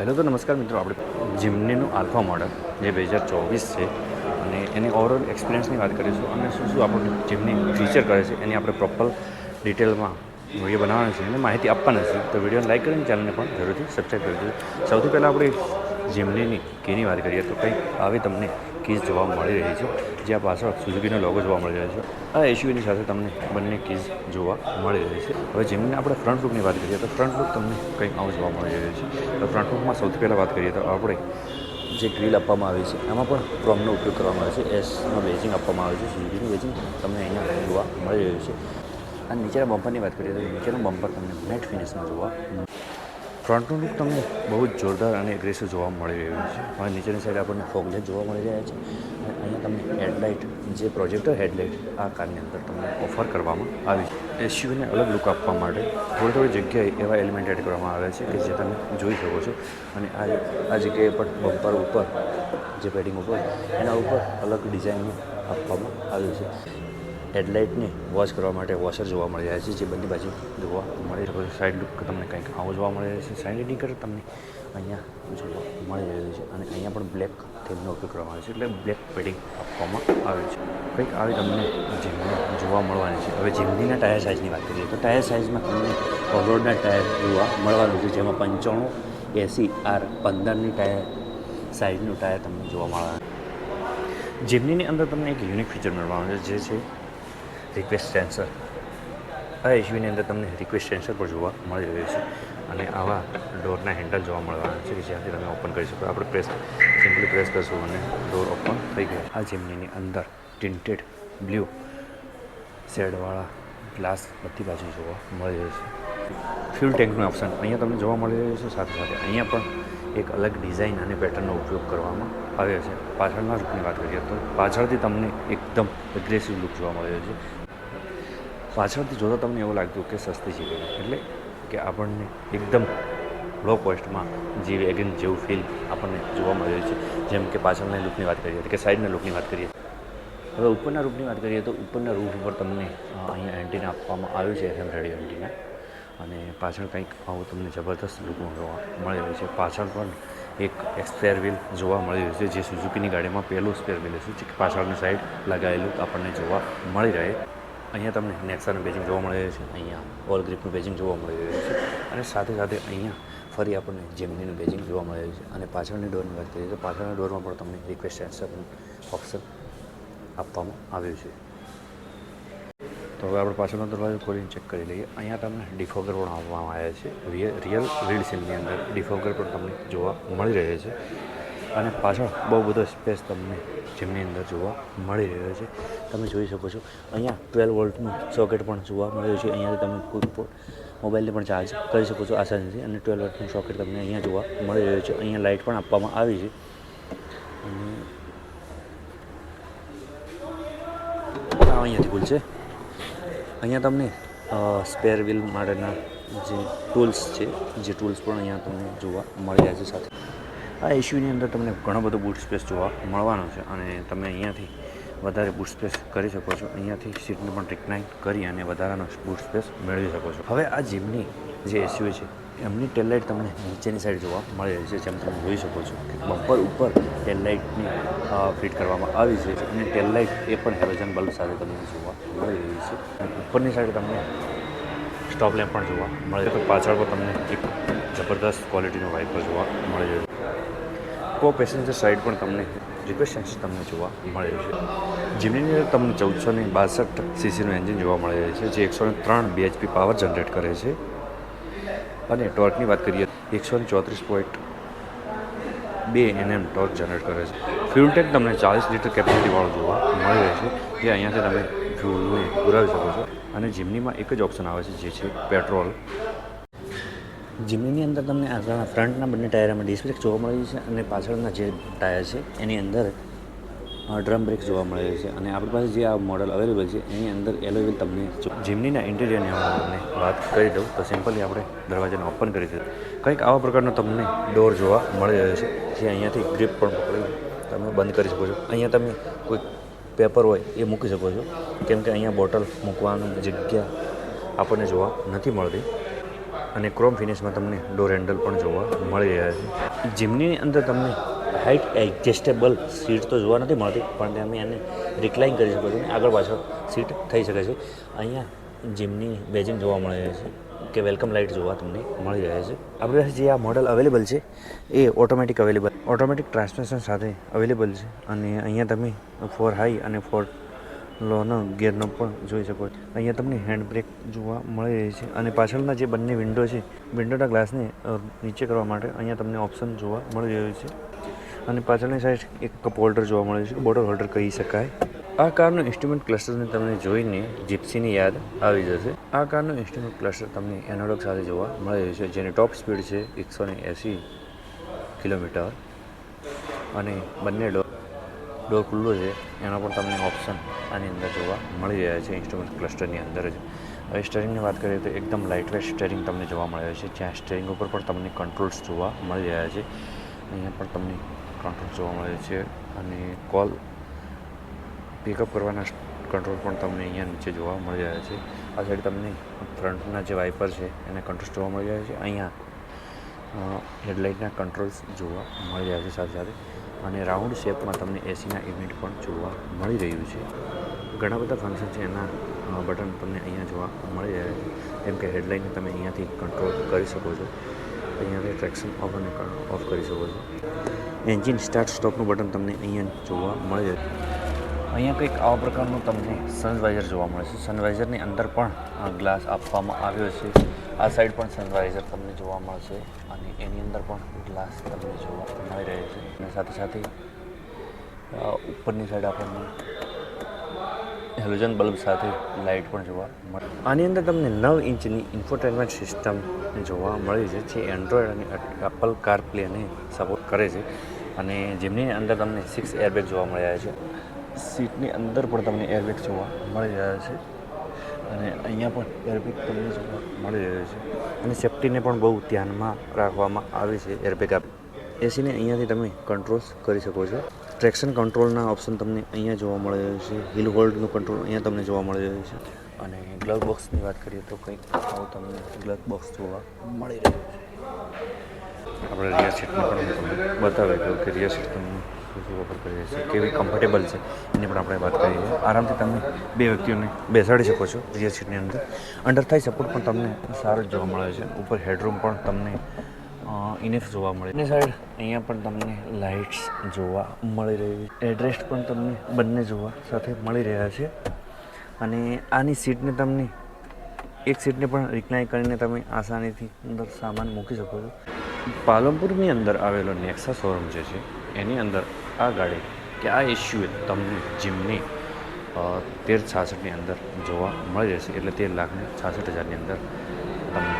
Hello તો નમસ્કાર મિત્રો, આપણે જીમનીનું આલ્ફા મોડલ જે બે હજાર ચોવીસ છે અને એની ઓવરઓલ એક્સપિરિયન્સની વાત કરીશું અને શું શું આપણું જીમની ફીચર કરે છે એની આપણે પ્રોપર ડિટેલમાં વીડિયો બનાવવાનો છે અને માહિતી આપવાના છે તો વિડીયોને લાઇક કરીને ચેનલને પણ જરૂરથી સબસ્ક્રાઈબ કરી દેજો. સૌથી પહેલાં આપણે જીમનીની કીની વાત કરીએ તો કંઈક આવી તમને કીઝ જોવા મળી રહી છે. જ્યાં પાછળ સુઝુકીનો લોગો જોવા મળી રહ્યો છે. આ એસયુવીની સાથે તમને બંને કીઝ જોવા મળી રહી છે. હવે જેમને આપણે ફ્રન્ટ લુકની વાત કરીએ તો ફ્રન્ટ લુક તમને કંઈક આવું જોવા મળી રહ્યું છે. તો ફ્રન્ટ લુકમાં સૌથી પહેલાં વાત કરીએ તો આપણે જે ગ્રીલ આપવામાં આવી છે, એમાં પણ ક્રોમનો ઉપયોગ કરવામાં આવે છે. એસનો બેજિંગ આપવામાં આવે છે. સુઝુકીનું બેજિંગ તમને અહીંયા જોવા મળી રહ્યું છે. અને નીચેના બમ્પરની વાત કરીએ તો નીચેનું બમ્પર તમને મેટ ફિનિશમાં જોવા ફ્રન્ટનું લુક તમને બહુ જ જોરદાર અને એગ્રેસિવ જોવા મળી રહ્યું છે. હવે નીચેની સાઈડ આપણને ફોગલેટ જોવા મળી રહ્યા છે. અને અહીંયા તમને હેડલાઇટ જે પ્રોજેક્ટર હેડલાઇટ આ કારની અંદર તમને ઓફર કરવામાં આવી છે. એસયુને અલગ લુક આપવા માટે થોડી થોડી જગ્યાએ એવા એલિમેન્ટ એડ કરવામાં આવ્યા છે કે જે તમે જોઈ શકો છો. અને આ આ જગ્યાએ પણ બમ્પર ઉપર જે પેડિંગ ઉપર, એના ઉપર અલગ ડિઝાઇનનું આપવામાં આવ્યું છે. હેડલાઇટને વોશ કરવા માટે વોશર જોવા મળી રહ્યા છે, જે બંને બાજુ જોવા મળી રહ્યો છે. સાઈડ લુક તમને કંઈક આવો જોવા મળી રહ્યો છે. સાઈડ ઇન્ડિકેટર તમને અહીંયા જોવા મળી રહ્યું છે અને અહીંયા પણ બ્લેક થીમનો ઉપયોગ કરવામાં આવે છે. એટલે બ્લેક પેડિંગ આપવામાં આવે છે. કંઈક આવી તમને જીમની જોવા મળવાની છે. હવે જીમનીના ટાયર સાઇઝની વાત કરીએ તો ટાયર સાઇઝમાં તમને ઓવરઓલના ટાયર જોવા મળવાનું છે, જેમાં પંચાણું એસી આર પંદરની ટાયર સાઇઝનું ટાયર તમને જોવા મળવાનું જીમનીની અંદર તમને એક યુનિક ફીચર મળવાનું છે, જે છે રિક્વેસ્ટ સેન્સર આ એસયુવીની અંદર તમને રિક્વેસ્ટ સેન્સર પણ જોવા મળી રહ્યું છે. અને આવા ડોરના હેન્ડલ જોવા મળવાના છે કે જ્યાંથી તમે ઓપન કરી શકો. આપણે પ્રેસ સિમ્પલી પ્રેસ કરશું અને ડોર ઓપન થઈ ગયો. આ જીમનીની અંદર ટિન્ટેડ બ્લુ શેડવાળા ગ્લાસ બધી બાજુ જોવા મળી રહ્યું છે. ફ્યુલ ટેન્કનું ઓપ્શન અહીંયા તમને જોવા મળી રહ્યું છે. સાથે સાથે અહીંયા પણ એક અલગ ડિઝાઇન અને પેટર્નનો ઉપયોગ કરવામાં આવ્યો છે. પાછળના લુકની વાત કરીએ તો પાછળથી તમને એકદમ એગ્રેસિવ લુક જોવા મળ્યો છે. પાછળથી જોતાં તમને એવું લાગતું કે સસ્તી છે એટલે કે આપણને એકદમ લો કોસ્ટમાં જે વેગન જેવું ફીલ આપણને જોવા મળ્યું છે. જેમ કે પાછળના લુકની વાત કરીએ કે સાઈડના લુકની વાત કરીએ. હવે ઉપરના રૂપની વાત કરીએ તો ઉપરના રૂફ ઉપર તમને અહીંયા એન્ટીના આપવામાં આવ્યું છે એફએમ રેડિયો એન્ટીના અને પાછળ કંઈક આવું તમને જબરદસ્ત લુકમાં જોવા મળી રહ્યું છે. પાછળ પણ એક સ્પેર વ્હીલ જોવા મળી રહ્યું છે જે સુઝુકીની ગાડીમાં પહેલું સ્પેર વ્હીલ જે પાછળની સાઈડ લગાવેલું આપણને જોવા મળી રહે. અહીંયા તમને નેક્સાનું પેજિંગ જોવા મળી રહ્યું છે, અહીંયા ઓલ ગ્રીપનું પેજિંગ જોવા મળી રહ્યું છે. અને સાથે સાથે અહીંયા ફરી આપણને જેમનીનું પેજિંગ જોવા મળી રહ્યું છે. અને પાછળની ડોરની વાત કરીએ તો પાછળના ડોરમાં પણ તમને રિક્વેસ્ટ એન્સર ઓપ્શન આપવામાં આવ્યું છે. તો હવે આપણે પાછળનો દરવાજો ખોલીને ચેક કરી લઈએ. અહીંયા તમને ડિફોગર પણ આપવામાં આવ્યા છે. રિયલ રીડ સીમની અંદર ડિફોગર પણ તમને જોવા મળી રહે છે. અને પાછળ બહુ બધો સ્પેસ તમને જીમની અંદર જોવા મળી રહ્યો છે. તમે જોઈ શકો છો, અહીંયા ટ્વેલ્વ વોલ્ટનું સોકેટ પણ જોવા મળી રહ્યું છે. અહીંયાથી તમે કોઈ પણ મોબાઈલને પણ ચાર્જ કરી શકો છો આસાનીથી અને ટ્વેલ્વ વોલ્ટનું સોકેટ તમને અહીંયા જોવા મળી રહ્યું છે. અહીંયા લાઇટ પણ આપવામાં આવી છે. અહીંયાથી ભૂલ છે અહીંયા તમને સ્પેર વ્હીલ માટેના જે ટૂલ્સ છે, જે ટૂલ્સ પણ અહીંયા તમને જોવા મળી રહ્યા છે સાથે. આ ઇશ્યુની અંદર તમને ઘણો બધો બૂટ સ્પેસ જોવા મળવાનો છે અને તમે અહીંયાથી વધારે બૂટ સ્પેસ કરી શકો છો. અહીંયાથી સીટને પણ રિકલાઇન કરી અને વધારાનો બૂટ સ્પેસ મેળવી શકો છો. હવે આ જીમની જે એસયુ છે, એમની ટેલલાઇટ તમને નીચેની સાઈડ જોવા મળી રહી છે, જેમ તમે જોઈ શકો છો કે બમ્પર ઉપર ટેલલાઇટની ફિટ કરવામાં આવી છે અને ટેલલાઇટ એ પણ હેલોજન બલ્બ સાથે તમને જોવા મળી રહી છે. અને ઉપરની સાઈડ તમને સ્ટોપ લેમ્પ પણ જોવા મળે છે. પાછળ પણ તમને એક જબરદસ્ત ક્વોલિટીનો વાઇપર જોવા મળી રહ્યો કો પેસેન્જર સાઈડ પણ તમને રિક્વેસ્ટ તમને જોવા મળે છે. જેમની અંદર તમને ચૌદસો ને બાસઠ સીસીનું એન્જિન જોવા મળે છે, જે એકસો ને ત્રણ બીએચપી પાવર જનરેટ કરે છે. અને ટોર્કની વાત કરીએ, એકસો ને ચોત્રીસ પોઈન્ટ બે એનએમ ટોર્ક જનરેટ કરે છે. ફ્યુલ ટેન્ક તમને ચાલીસ લીટર કેપેસિટીવાળું જોવા મળી રહે છે, જે અહીંયાથી તમે ફ્યુલને પુરાવી શકો છો. અને જીમનીમાં એક જ ઓપ્શન આવે છે, જે છે પેટ્રોલ જીમનીની અંદર તમને આગળના ફ્રન્ટના બંને ટાયરમાં ડિસ્ક બ્રેક જોવા મળે છે અને પાછળના જે ટાયર છે, એની અંદર ડ્રમ બ્રેક જોવા મળે છે અને આપણી પાસે જે આ મોડલ અવેલેબલ છે, એની અંદર એલોવેલ તમને જીમનીના ઇન્ટિરિયરની તમને વાત કરી દઉં, તો સિમ્પલી આપણે દરવાજાને ઓપન કરી દઈએ. કંઈક આવા પ્રકારનો તમને ડોર જોવા મળી રહ્યો છે, જે અહીંયાથી ગ્રીપ પણ પકડી તમે બંધ કરી શકો છો. અહીંયા તમે કોઈ પેપર હોય એ મૂકી શકો છો, કેમ કે અહીંયા બોટલ મૂકવાની જગ્યા આપણને જોવા નથી મળતી. અને ક્રોમ ફિનિશમાં તમને ડોર હેન્ડલ પણ જોવા મળી રહ્યા છે. જીમની અંદર તમને હાઇટ એડજસ્ટેબલ સીટ તો જોવા નથી મળતી, પણ તમે એને રિક્લાઇન કરી શકો છો અને આગળ પાછળ સીટ થઈ શકે છે. અહીંયા જીમની બેજિંગ જોવા મળી રહી છે કે વેલકમ લાઇટ જોવા તમને મળી રહે છે. આપણી પાસે જે આ મોડલ અવેલેબલ છે, એ ઓટોમેટિક અવેલેબલ ઓટોમેટિક ટ્રાન્સમિશન સાથે અવેલેબલ છે. અને અહીંયા તમે ફોર હાઈ અને ફોર લોનો ગિયરનો પણ જોઈ શકો છો. અહીંયા તમને હેન્ડ બ્રેક જોવા મળી રહી છે અને પાછળના જે બંને વિન્ડો છે, વિન્ડોના ગ્લાસને નીચે કરવા માટે અહીંયા તમને ઓપ્શન જોવા મળી રહ્યું છે. અને પાછળની સાઈડ એક કપ હોલ્ડર જોવા મળે છે, બોટલ હોલ્ડર કહી શકાય. આ કારનું ઇન્સ્ટ્રુમેન્ટ ક્લસ્ટરને તમને જોઈને જીપ્સીની યાદ આવી જશે. આ કારનું ઇન્સ્ટ્રુમેન્ટ ક્લસ્ટર તમને એનોલોગ સાથે જોવા મળી રહ્યું છે, જેની ટોપ સ્પીડ છે એકસો ને એંસી કિલોમીટર. અને બંને ડોર ડોર ખુલ્લો છે. એનો પણ તમને ઓપ્શન આની અંદર જોવા મળી રહ્યા છે ઇન્સ્ટ્રુમેન્ટ ક્લસ્ટરની અંદર જ. હવે સ્ટેરિંગની વાત કરીએ તો એકદમ લાઇટવેટ સ્ટેરિંગ તમને જોવા મળે છે. જ્યાં સ્ટેરિંગ ઉપર પણ તમને કંટ્રોલ્સ જોવા મળી રહ્યા છે. અહીંયા પણ તમને કંટ્રોલ જોવા મળે છે અને કોલ પિકઅપ કરવાના કંટ્રોલ પણ તમને અહીંયા નીચે જોવા મળી રહ્યા છે. આ સાઈડ તમને ફ્રન્ટના જે વાઇપર છે, એને કંટ્રોલ્સ જોવા મળી રહ્યા છે. અહીંયા હેડલાઇટના કંટ્રોલ્સ જોવા મળી રહ્યા છે સાથે સાથે. અને રાઉન્ડ શેપમાં તમને એસીના ઇવેન્ટ પણ જોવા મળી રહ્યું છે. ઘણા બધા ફંક્શન છે, એના બટન તમને અહીંયા જોવા મળી રહ્યા છે. જેમ કે હેડલાઇનને તમે અહીંયાથી કંટ્રોલ કરી શકો છો. અહીંયાથી ટ્રેક્શન ઓફ અને ઓફ કરી શકો છો. એન્જિન સ્ટાર્ટ સ્ટોપનું બટન તમને અહીંયા જોવા મળી જાય અહીંયા કંઈક આવા પ્રકારનું તમને સનવાઇઝર જોવા મળે છે. સનવાઇઝરની અંદર પણ ગ્લાસ આપવામાં આવ્યો છે. આ સાઈડ પણ સનવાઇઝર તમને જોવા મળશે અને એની અંદર પણ ગ્લાસ તમને જોવા મળી રહે છે. અને સાથે સાથે ઉપરની સાઈડ આપણને હેલોજન બલ્બ સાથે લાઇટ પણ જોવા મળે, આની અંદર તમને નવ ઇંચની ઇન્ફોટેનમેન્ટ સિસ્ટમ જોવા મળી છે, જે એન્ડ્રોઈડ અને એપલ કાર પ્લેને સપોર્ટ કરે છે. અને જેમની અંદર તમને સિક્સ એરબેગ જોવા મળી રહ્યા છે. સીટની અંદર પણ તમને એરબેગ જોવા મળી રહ્યા છે. અને અહીંયા પણ એરબેગ તમને જોવા મળી રહ્યો છે. અને સેફ્ટીને પણ બહુ ધ્યાનમાં રાખવામાં આવે છે એરબેગ આપ. એસીને અહીંયાથી તમે કંટ્રોલ્સ કરી શકો છો. ટ્રેક્શન કંટ્રોલના ઓપ્શન તમને અહીંયા જોવા મળી રહ્યું છે. હિલ હોલ્ડનું કંટ્રોલ અહીંયા તમને જોવા મળી રહ્યું છે. અને ગ્લવ બોક્સની વાત કરીએ તો કંઈક આવું તમને ગ્લવ બોક્સ જોવા મળી રહ્યું છે. આપણે રિયર સીટનું પણ બતાવી દઉં કે રિયર સીટ તમને શું શું કરીએ છીએ કેવી કમ્ફર્ટેબલ છે એની પણ આપણે વાત કરીએ. આરામથી તમે બે વ્યક્તિઓને બેસાડી શકો છો રિયર સીટની અંદર. અંડર થાઈ સપોર્ટ પણ તમને સારો જ જોવા મળે છે. ઉપર હેડરૂમ પણ તમને ઇનેફ જોવા મળે. એની સાઈડ અહીંયા પણ તમને લાઇટ્સ જોવા મળી રહી છે. એડ્રેસ પણ તમને બંને જોવા સાથે મળી રહ્યા છે. અને આની સીટને તમને એક સીટને પણ રિક્લાઇન કરીને તમે આસાનીથી અંદર સામાન મૂકી શકો છો. પાલનપુરની અંદર આવેલો નેક્સા શોરૂમ જે છે એની અંદર આ ગાડી કે આ ઇસ્યુ તમને જીમની તેર છાસઠની અંદર જોવા મળી રહેશે. એટલે તેર લાખને છાસઠ હજારની અંદર તમને